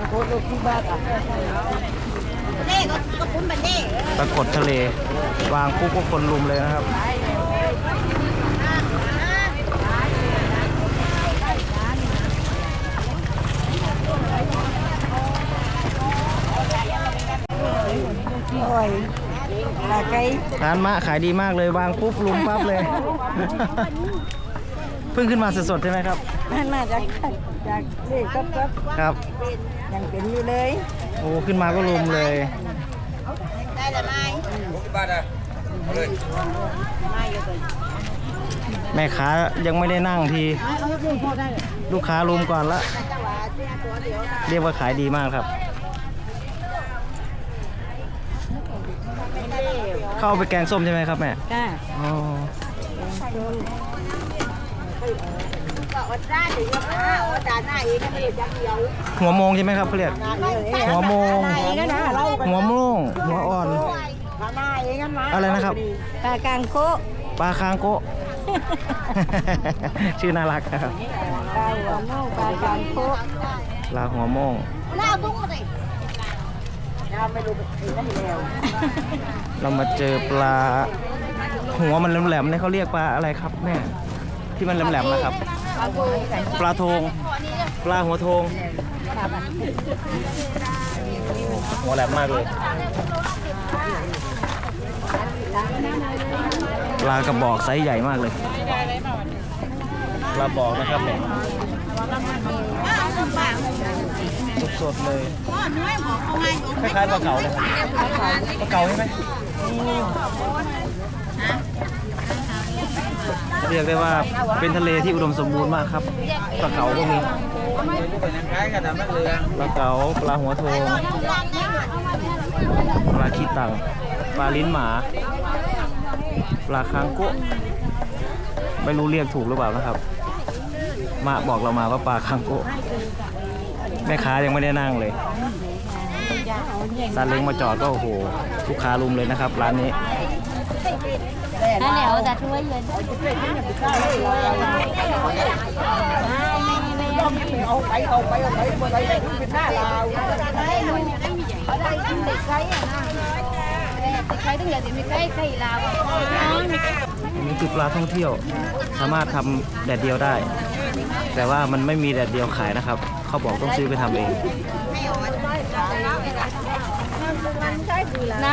เล่ก็ก็ปุ้นบันเล่ปรากฏทะเล วางปุ๊บก็คนลุมเลยนะครับโอ้ยลาไก่ร้านมะขายดีมากเลยวางปุ๊บลุมปั๊บเลย เพิ่งขึ้นมาสดๆใช่ไหมครับ มันมาจากจากเล่ก็ก็ครับ ยังเป็นอยู่เลยโอ้ขึ้นมาก็ลุมเลย ได้ละไม้แม่ค้ายังไม่ได้นั่งที ลูกค้าลุมก่อนละเรียกว่าขายดีมากครับ เข้าไปแกงส้มใช่ไหมครับแม่จ้าอ๋อ ก็อดได้เดี๋ยวมาอดได้หน้าเองก็ไม่ได้จังเดียวหัวโมงใช่ไหมครับเขาเรียกหัวโมงหน้าเองก็นะเราหัวโมงหัวอ่อนหน้าเองกันมาอะไรนะครับปลากางโกะปลาคางโกะชื่อน่ารักนะครับปลาหัวโม่ปลากางโกะปลาหัวโมงหน้าบุ้งเลยยังไม่รู้เป็นได้แล้วเรามาเจอปลา หัวมันแหลมๆเนี่ยเขาเรียกปลาอะไรครับแม่ ที่มันแหลมๆนะครับ ปลาทง ปลาหัวทงหัวแหลมมากเลย ปลากระบอกไซส์ใหญ่มากเลย ปลาบอกนะครับเนี่ยสดๆเลยคล้ายๆปลาเก๋าเลยปลาเก๋าใช่ไหม เรียกได้ว่าเป็นทะเลที่อุดมสมบูรณ์มากครับปลาเก๋าก็มีปลาเก๋าปลาหัวโทงปลาขี้ตังปลาลิ้นหมา ปลาคางโกะไม่รู้เรียกถูกหรือเปล่านะครับ มาบอกเรามาว่าปลาคางโกะแม่ค้ายังไม่ได้นั่งเลยซาเล้งมาจอดก็โอ้โหลูกค้ารุมเลยนะครับ ร้านนี้ นั่นแหละเอาแต่ถ้วยเย็นเอาไปเอาไปเอาไปเอาไปเป็นหน้าเราใครต้องอย่าติดมีใกล้ใกล้ลาวอันนี้คือปลาท่องเที่ยว สามารถทำแดดเดียวได้ แต่ว่ามันไม่มีแดดเดียวขายนะครับ เขาบอกต้องซื้อไปทำเอง ไหน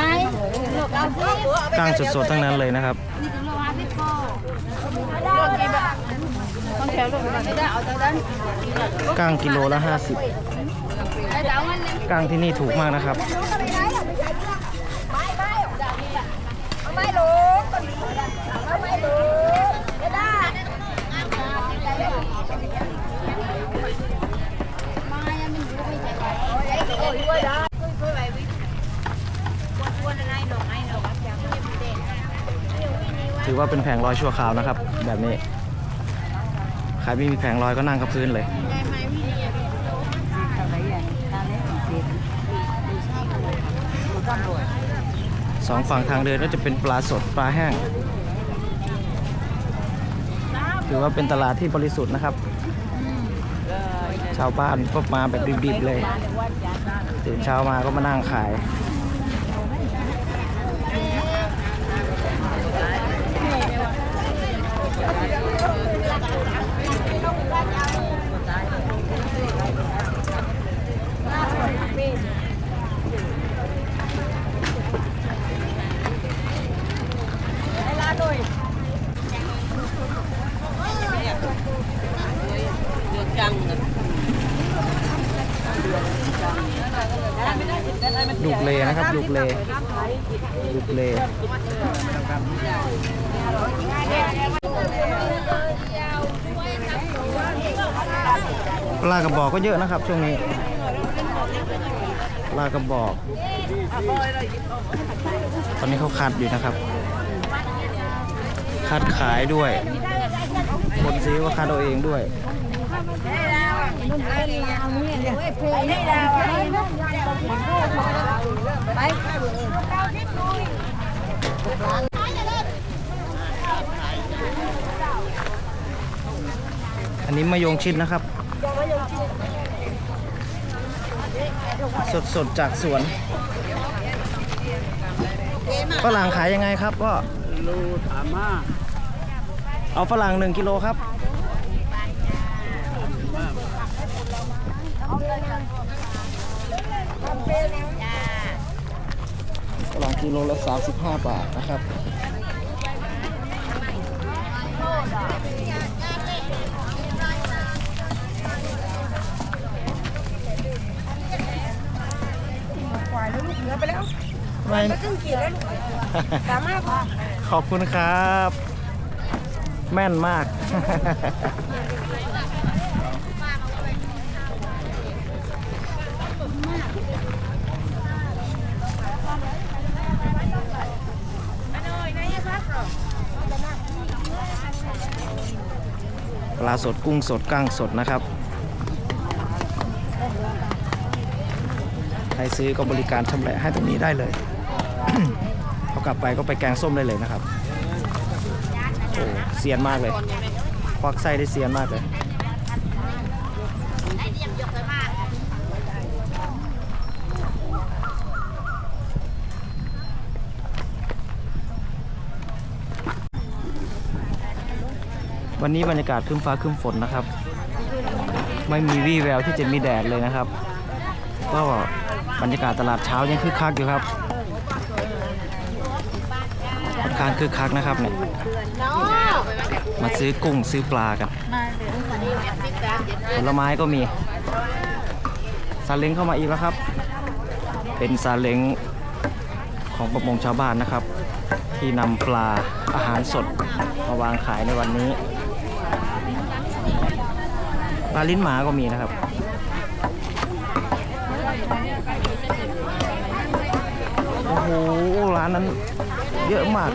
ตั้งสดๆทั้งนั้นเลยนะครับกางแถวลูกไม่ได้เอาเท่านั้นก้างกิโลละห้าวมันเลย50ก้างที่นี่ถูกมากนะครับไม่รู้ไม่รู้ไม่ได้ มายังมันอยู่ไม่ใจไว้ ถือว่าเป็นแผงลอยชั่วคราวนะครับ แบบนี้ ใครไม่มีแผงลอยก็นั่งกับพื้นเลย สองฝั่งทางเดินก็จะเป็นปลาสดปลาแห้ง ถือว่าเป็นตลาดที่บริสุทธิ์นะครับ ชาวบ้านก็มาแบบดิบๆเลย ตื่นเช้ามาก็มานั่งขาย ดุกเลนะครับดุกเลดุกเลปลากระบอกก็เยอะนะครับ ช่วงนี้ปลากระบอก ตอนนี้เขาคัดอยู่นะครับ คัดขายด้วย คนซื้อก็คัดเอาเองด้วย อันนี้มะยงชิดนะครับ สดๆจากสวนฝรั่งขายยังไงครับก็โลถามมาเอาฝรั่งหนึ่งกิโลครับ ฝรั่งกิโลละ 35 บาทนะครับปล่อยแล้วลูกเหลือไปแล้วไม่ครึ่งขีดแล้วลูกสามารถพอ ขอบคุณครับ แม่นมาก ปลาสดกุ้งสดกั้งสดนะครับ ใครซื้อก็บริการชำแหละให้ตรงนี้ได้เลยพอกลับไปก็ไปแกงส้มได้เลยนะครับ โอ้เซียนมากเลย ควักไส้ได้เซียนมากเลย วันนี้บรรยากาศครึ้มฟ้าครึ้มฝนนะครับ ไม่มีวี่แววที่จะมีแดดเลยนะครับ ก็บรรยากาศตลาดเช้ายังคึกคักอยู่ครับค่อนข้างคึกคักนะครับเนี่ยมาซื้อกุ้งซื้อปลากันผลไม้ก็มีซาเล้งเข้ามาอีกแล้วครับ เป็นซาเล้งของประมงชาวบ้านนะครับ ที่นำปลาอาหารสดมาวางขายในวันนี้ ปลาลิ้นหมาก็มีนะครับ โอ้โห ร้านนั้นเยอะมาก